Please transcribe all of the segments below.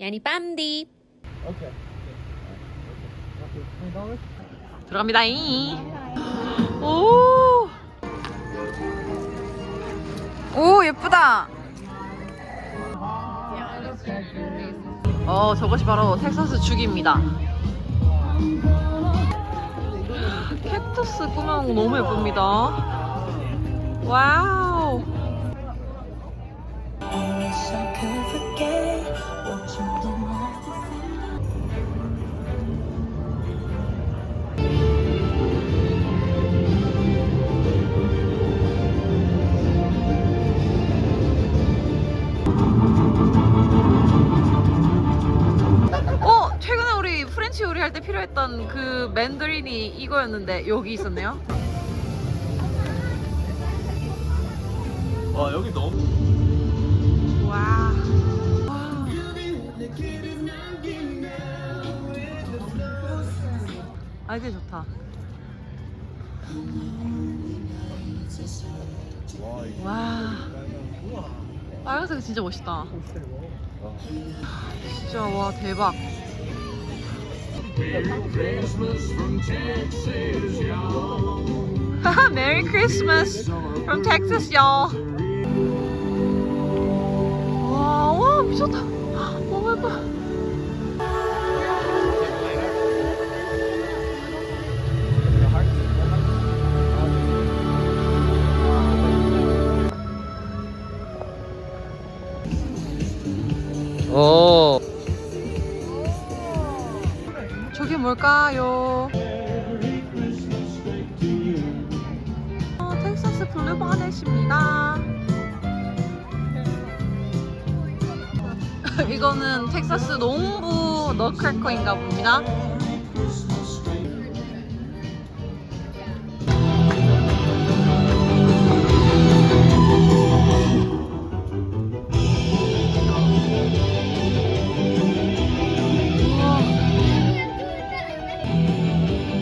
야니 빰디 Okay. 들어갑니다. 오. 오, 예쁘다. 어, 저것이 바로 텍사스 죽입니다. 캡터스 꾸며놓은 거 너무 예쁩니다. 와우. 필요했던 그 맨더린이 이거였는데 여기 있었네요. 와 여기 너무. 와. 와. 아이디어 좋다. 와. 빨간색 진짜 멋있다. 진짜 와 대박. 하하, 메리 크리스마스 from Texas, y'all. 와, 와 미쳤다. 너무 예뻐. 오. 뭘까요? 어, 텍사스 블루바넷입니다. 이거는 텍사스 농부 너크래커인가 봅니다.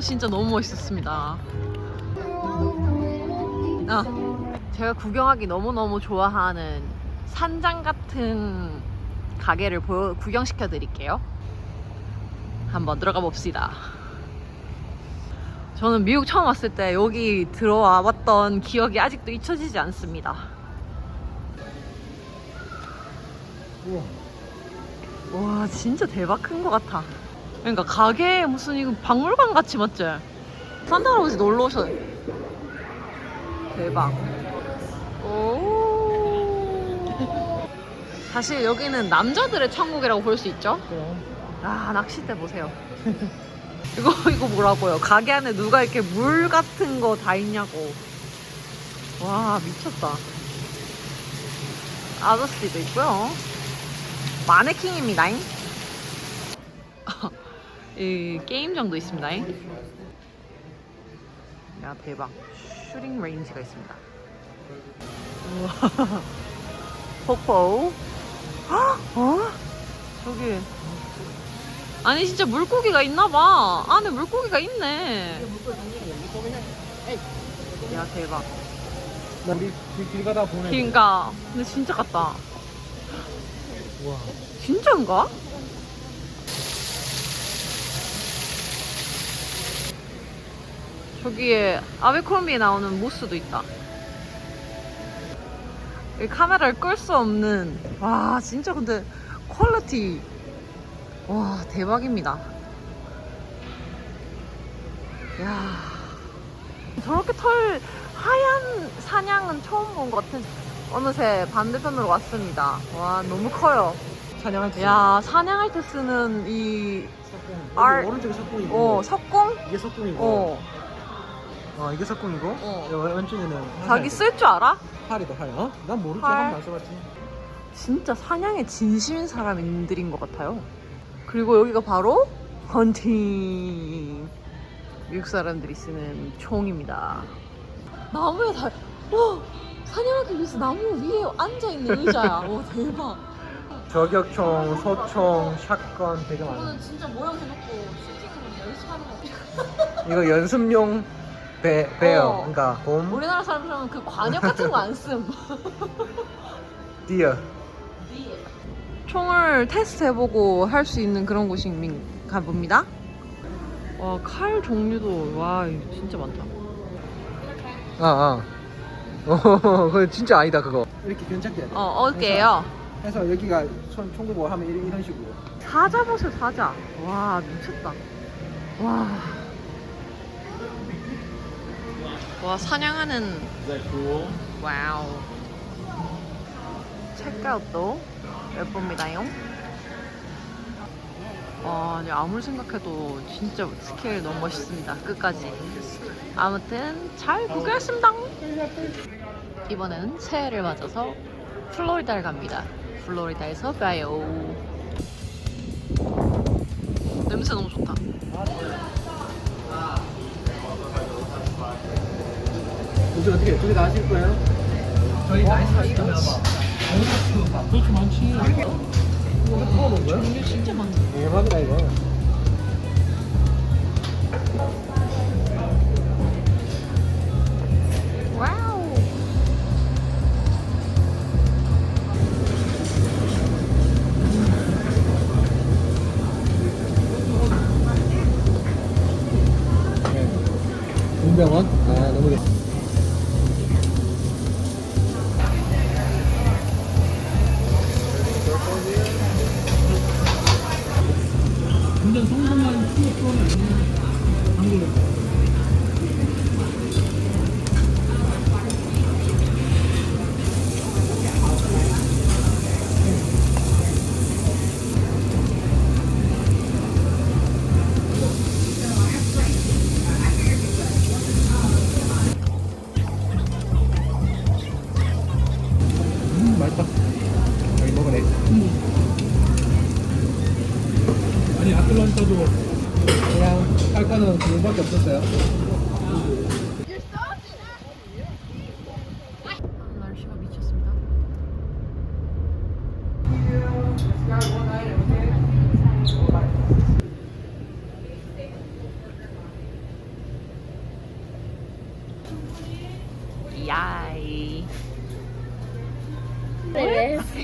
진짜 너무 멋있었습니다. 아 제가 구경하기 너무 너무 좋아하는 산장 같은 가게를 보여, 구경시켜 드릴게요. 한번 들어가 봅시다. 저는 미국 처음 왔을 때 여기 들어와 봤던 기억이 아직도 잊혀지지 않습니다. 우와. 와 진짜 대박 큰 것 같아. 그러니까 가게에 무슨 이거 박물관 같이 맞지? 산타 할아버지 놀러 오셔. 대박. 오. 사실 여기는 남자들의 천국이라고 볼 수 있죠? 아 낚싯대 보세요. 이거 이거 뭐라고요? 가게 안에 누가 이렇게 물 같은 거 다 있냐고. 와 미쳤다. 아저씨도 있고요. 마네킹입니다. 이 게임장도 있습니다. 야 대박. 슈링 레인지가 있습니다. 우와. 폭포. 헉! 어? 저기 아니 진짜 물고기가 있나봐. 안에 물고기가 있네. 야 대박. 우리 길, 길 가다 보내. 그러니까 근데 진짜 같다. 와. 진짜인가? 저기에 아베크롬비에 나오는 모스도 있다. 이 카메라를 끌 수 없는 와 진짜 근데 퀄리티 와 대박입니다. 야 저렇게 털 하얀 사냥은 처음 본 것 같은. 어느새 반대편으로 왔습니다. 와 너무 커요. 사냥할 때. 야 사냥할 때 쓰는 이. 알- 여기 오른쪽이 석궁이고. 어, 석궁? 이게 석궁이고. 어. 어, 이게 석궁이고. 어. 여- 왼쪽에는 자기. 쓸 줄 알아? 활이다 활. 어? 난 모르지 활. 한번 안 써봤지. 진짜 사냥에 진심인 사람들인 것 같아요. 그리고 여기가 바로 헌팅. 미국 사람들이 쓰는 총입니다. 나무에 달, 와! 사냥하기 위해서 나무 위에 앉아 있는 의자야. 와, 대박. 저격총, 소총, 샷건 되게 많아. 저거는 진짜 모형 해놓고 슈팅을 연습하는 거 이거 연습용 배 배요. 어. 그러니까 곰, 우리나라 사람들은 그 관역 같은 거 안 씀. 디어. 총을 테스트 해보고 할 수 있는 그런 곳이 가봅니다. 와, 칼 종류도, 와, 진짜 많다. 아, 아. 어, 그거 진짜 아니다 그거. 이렇게 괜찮게. 어, 어깨요. 해서 여기가 손 총구보 하면 이런, 이런 식으로. 사자 보세요, 사자. 와, 미쳤다. 와. 와, 사냥하는. 와우. 책가웃도 예쁩니다요. 와, 아무리 생각해도 진짜 스케일 너무 멋있습니다. 끝까지. 아무튼 잘 구경했습니다. 이번에는 새해를 맞아서 플로리다를 갑니다. 플로리다에서 봐요. 냄새 너무 좋다. 이제 어떻게 다 하실 거예요? 저희 나이스 하시면 그렇게 많지. 이거 먹은 거야? 종류 진짜 많다. 대박이다 이거. 성공한 추억권이 그거밖에 없었어요. 날씨가 미쳤습니다. 야이.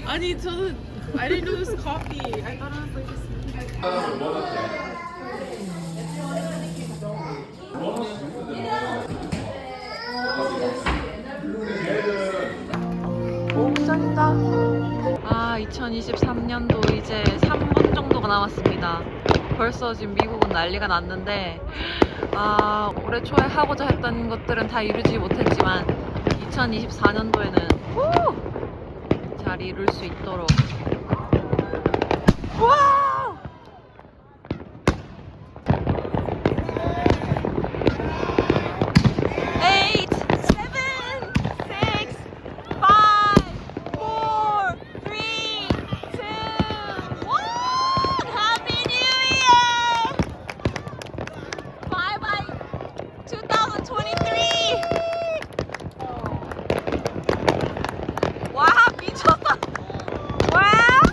아니 저는 I didn't know it was coffee. I thought it was like this. 2023년도 이제 3분 정도가 남았습니다. 벌써 지금 미국은 난리가 났는데, 아, 올해 초에 하고자 했던 것들은 다 이루지 못했지만, 2024년도에는 후! 잘 이룰 수 있도록. 와우! eight, seven, six, five, four, three, two, one. Happy New Year! Bye bye, 2023. 와 미쳤다. 와우!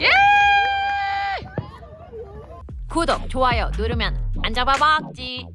예! 구독, 좋아요 누르면 안 잡아먹지.